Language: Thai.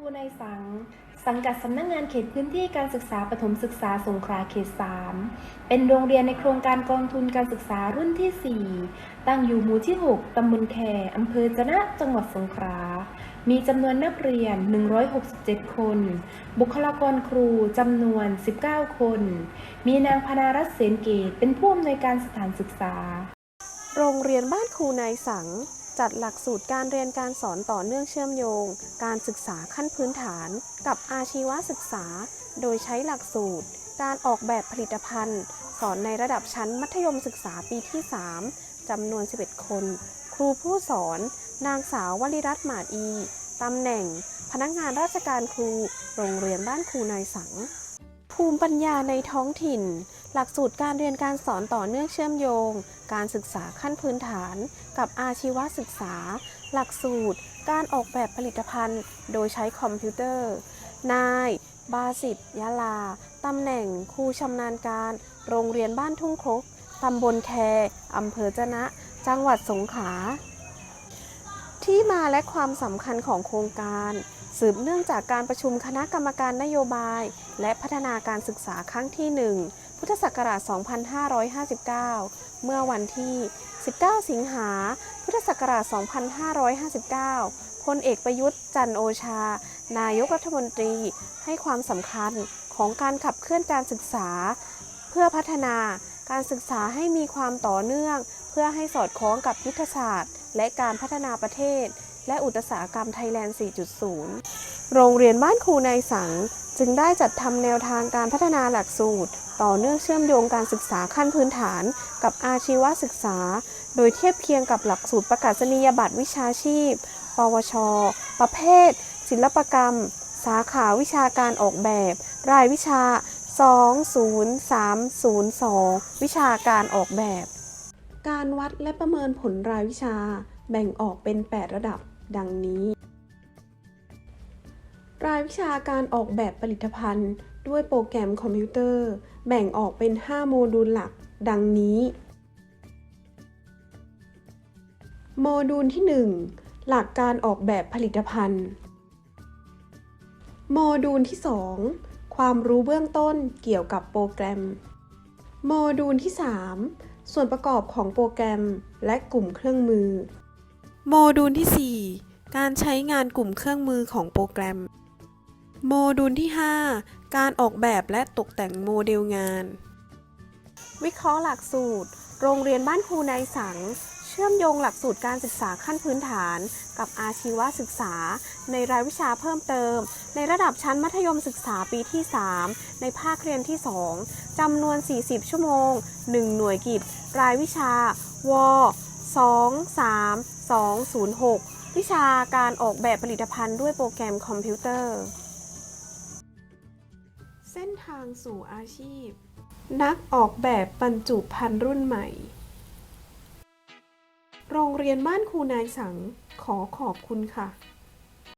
ครูในสัง สังกัดสำนักงานเขตพื้นที่การศึกษาปฐมศึกษาสงขลาเขต 3 เป็นโรงเรียนในโครงการกองทุนการศึกษารุ่นที่ 4 ตั้งอยู่หมู่ที่ 6 ตำบลแคอำเภอจะนะจังหวัดสงขลา มีจำนวนนักเรียน 167 คน บุคลากรครูจำนวน 19 คน มีนางพนารัตน์เสนเกตเป็นผู้อำนวยการสถานศึกษา โรงเรียนบ้านครูนายสัง จัดหลักสูตรการเรียนการสอนต่อเนื่องเชื่อมโยง การศึกษาขั้นพื้นฐาน กับอาชีวศึกษา โดยใช้หลักสูตร การออกแบบผลิตภัณฑ์ สอนในระดับชั้นมัธยมศึกษาปีที่ 3จำนวน 11 คน ครูผู้สอน นางสาววลิรัตน์หมาดอีตำแหน่ง พนักงานราชการครู โรงเรียนบ้านครูนายสัง ภูมิปัญญาในท้องถิ่น หลักสูตรการเรียนการสอนต่อเนื่องเชื่อมโยง การศึกษาขั้นพื้นฐาน กับอาชีวศึกษา หลักสูตร การออกแบบผลิตภัณฑ์ โดยใช้คอมพิวเตอร์ นาย บาสิตยะลา ตำแหน่งครูชำนาญการ โรงเรียนบ้านทุ่งครกตำบลแคอำเภอจะนะ จังหวัดสงขลา ที่มาและความสำคัญของโครงการสืบเนื่องจากการประชุมคณะกรรมการนโยบาย และพัฒนาการศึกษาครั้งที่ 1 พุทธศักราช 2559 เมื่อวันที่ 19 สิงหา พุทธศักราช 2559 พลเอกประยุทธ์จันทร์โอชา นายกรัฐมนตรีให้ความสำคัญของการขับเคลื่อนการศึกษา เพื่อพัฒนาการศึกษาให้มีความต่อเนื่อง เพื่อให้สอดคล้องกับยุทธศาสตร์ และการพัฒนาประเทศ และอุตสาหกรรมไทยแลนด์ 4.0 โรงเรียนบ้านครูนายสัง จึงได้จัดทำแนวทางการพัฒนาหลักสูตร ต่อเนื่องเชื่อมโยงการศึกษาขั้นพื้นฐาน กับอาชีวศึกษา โดยเทียบเคียงกับหลักสูตรประกาศนียบัตรวิชาชีพ ปวช ประเภท ศิลปกรรม สาขาวิชาการออกแบบ รายวิชา 20302 วิชาการออกแบบ การวัดและประเมินผลรายวิชา แบ่งออกเป็น 8 ระดับ ดังนี้ รายวิชาการออกแบบผลิตภัณฑ์ ด้วยโปรแกรมคอมพิวเตอร์ แบ่งออกเป็น 5 โมดูลหลัก ดังนี้ โมดูลที่ 1 หลักการออกแบบผลิตภัณฑ์ โมดูลที่ 2 ความรู้เบื้องต้นเกี่ยวกับโปรแกรม โมดูลที่ 3 ส่วนประกอบของโปรแกรมและกลุ่มเครื่องมือ โมดูลที่ 4การใช้งานกลุ่มเครื่องมือของโปรแกรม โมดูลที่ 5 การออกแบบและตกแต่งโมเดลงาน วิเคราะห์หลักสูตร โรงเรียนบ้านครูนายสัง เชื่อมโยงหลักสูตรการศึกษาขั้นพื้นฐาน กับอาชีวศึกษา ในรายวิชาเพิ่มเติม ในระดับชั้นมัธยมศึกษาปีที่ 3 ในภาคเรียนที่ 2จำนวน 40 ชั่วโมง 1 หน่วยกิจ รายวิชาว2 3 2 0 6 วิชาการออกแบบผลิตภัณฑ์ด้วยโปรแกรมคอมพิวเตอร์ ส้นทางสู่อาชีพ นักออกแบบบรรจุภัณฑ์รุ่นใหม่ โรงเรียนบ้านครูนายสังขอขอบคุณค่ะ